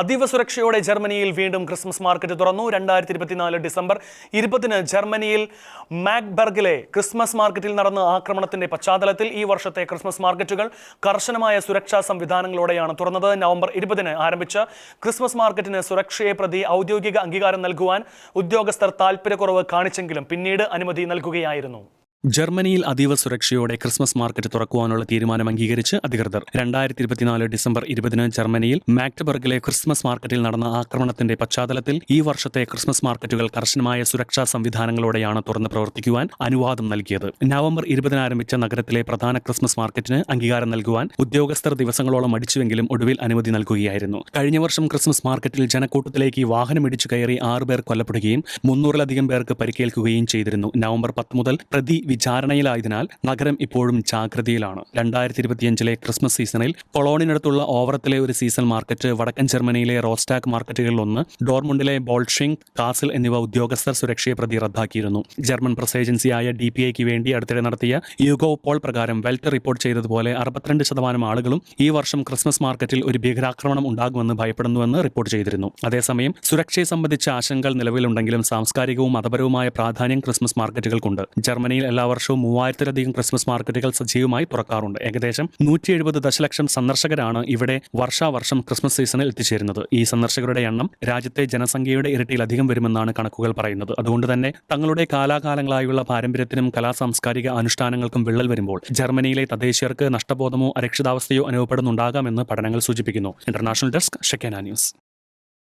അതീവ സുരക്ഷയോടെ ജർമ്മനിയിൽ വീണ്ടും ക്രിസ്മസ് മാർക്കറ്റ് തുറന്നു. രണ്ടായിരത്തി ഇരുപത്തിനാല് ഡിസംബർ ഇരുപതിന് ജർമ്മനിയിൽ മാക്ബർഗിലെ ക്രിസ്മസ് മാർക്കറ്റിൽ നടന്ന ആക്രമണത്തിന്റെ പശ്ചാത്തലത്തിൽ ഈ വർഷത്തെ ക്രിസ്മസ് മാർക്കറ്റുകൾ കർശനമായ സുരക്ഷാ സംവിധാനങ്ങളോടെയാണ് തുറന്നത്. നവംബർ ഇരുപതിന് ആരംഭിച്ച ക്രിസ്മസ് മാർക്കറ്റിന് സുരക്ഷയെ പ്രതി ഔദ്യോഗിക അംഗീകാരം നൽകുവാൻ ഉദ്യോഗസ്ഥർ താൽപ്പര്യക്കുറവ് കാണിച്ചെങ്കിലും പിന്നീട് അനുമതി നൽകുകയായിരുന്നു. ജർമ്മനിയിൽ അതീവ സുരക്ഷയോടെ ക്രിസ്മസ് മാർക്കറ്റ് തുറക്കുവാനുള്ള തീരുമാനം അംഗീകരിച്ച് അധികൃതർ. രണ്ടായിരത്തി ഇരുപത്തിനാല് ഡിസംബർ ഇരുപതിന് ജർമ്മനിയിൽ മാക്ടബർഗിലെ ക്രിസ്മസ് മാർക്കറ്റിൽ നടന്ന ആക്രമണത്തിന്റെ പശ്ചാത്തലത്തിൽ ഈ വർഷത്തെ ക്രിസ്മസ് മാർക്കറ്റുകൾ കർശനമായ സുരക്ഷാ സംവിധാനങ്ങളോടെയാണ് തുറന്ന് പ്രവർത്തിക്കുവാൻ അനുവാദം നൽകിയത്. നവംബർ ഇരുപതിന് ആരംഭിച്ച നഗരത്തിലെ പ്രധാന ക്രിസ്മസ് മാർക്കറ്റിന് അംഗീകാരം നൽകുവാൻ ഉദ്യോഗസ്ഥർ ദിവസങ്ങളോളം അടിച്ചുവെങ്കിലും ഒടുവിൽ അനുമതി നൽകുകയായിരുന്നു. കഴിഞ്ഞ വർഷം ക്രിസ്മസ് മാർക്കറ്റിൽ ജനക്കൂട്ടത്തിലേക്ക് വാഹനം ഇടിച്ചു കയറി ആറുപേർ കൊല്ലപ്പെടുകയും മുന്നൂറിലധികം പേർക്ക് പരിക്കേൽക്കുകയും ചെയ്തിരുന്നു. നവംബർ പത്ത് മുതൽ പ്രതി വിചാരണയിലായതിനാൽ നഗരം ഇപ്പോഴും ജാഗ്രതയിലാണ്. രണ്ടായിരത്തി ഇരുപത്തിയഞ്ചിലെ ക്രിസ്മസ് സീസണിൽ കൊളോണിനടുത്തുള്ള ഓവറത്തിലെ ഒരു സീസൺ മാർക്കറ്റ് വടക്കൻ ജർമ്മനിയിലെ റോസ്റ്റാക്ക് മാർക്കറ്റുകളിൽ ഒന്ന് ഡോർമുണ്ടിലെ ബോൾഷിംഗ് കാസിൽ എന്നിവ ഉദ്യോഗസ്ഥർ സുരക്ഷയെ പ്രതി റദ്ദാക്കിയിരുന്നു. ജർമ്മൻ പ്രസ് ഏജൻസിയായ ഡി പി ഐക്ക് വേണ്ടി അടുത്തിടെ നടത്തിയ യുഗോ പോൾ പ്രകാരം വെൽറ്റ് റിപ്പോർട്ട് ചെയ്തതുപോലെ അറുപത്തിരണ്ട് ശതമാനം ആളുകളും ഈ വർഷം ക്രിസ്മസ് മാർക്കറ്റിൽ ഒരു ഭീകരാക്രമണം ഉണ്ടാകുമെന്ന് ഭയപ്പെടുന്നുവെന്ന് റിപ്പോർട്ട് ചെയ്തിരുന്നു. അതേസമയം സുരക്ഷയെ സംബന്ധിച്ച ആശങ്കകൾ നിലവിലുണ്ടെങ്കിലും സാംസ്കാരികവും മതപരവുമായ പ്രാധാന്യം ക്രിസ്മസ് മാർക്കറ്റുകൾക്കുണ്ട്. ജർമ്മനിയിൽ എല്ലാ വർഷവും മൂവായിരത്തിലധികം ക്രിസ്മസ് മാർക്കറ്റുകൾ സജീവമായി തുറക്കാറുണ്ട്. ഏകദേശം നൂറ്റി എഴുപത് ദശലക്ഷം സന്ദർശകരാണ് ഇവിടെ വർഷാവർഷം ക്രിസ്മസ് സീസണിൽ എത്തിച്ചേരുന്നത്. ഈ സന്ദർശകരുടെ എണ്ണം രാജ്യത്തെ ജനസംഖ്യയുടെ ഇരട്ടിയിലധികം വരുമെന്നാണ് കണക്കുകൾ പറയുന്നത്. അതുകൊണ്ട് തന്നെ തങ്ങളുടെ കാലാകാലങ്ങളായുള്ള പാരമ്പര്യത്തിനും കലാ സാംസ്കാരിക അനുഷ്ഠാനങ്ങൾക്കും വിള്ളൽ വരുമ്പോൾ ജർമ്മനിയിലെ തദ്ദേശീയർക്ക് നഷ്ടബോധമോ അരക്ഷിതാവസ്ഥയോ അനുഭവപ്പെടുന്നുണ്ടാകാമെന്ന് പഠനങ്ങൾ സൂചിപ്പിക്കുന്നു. International desk ഷെക്കേന news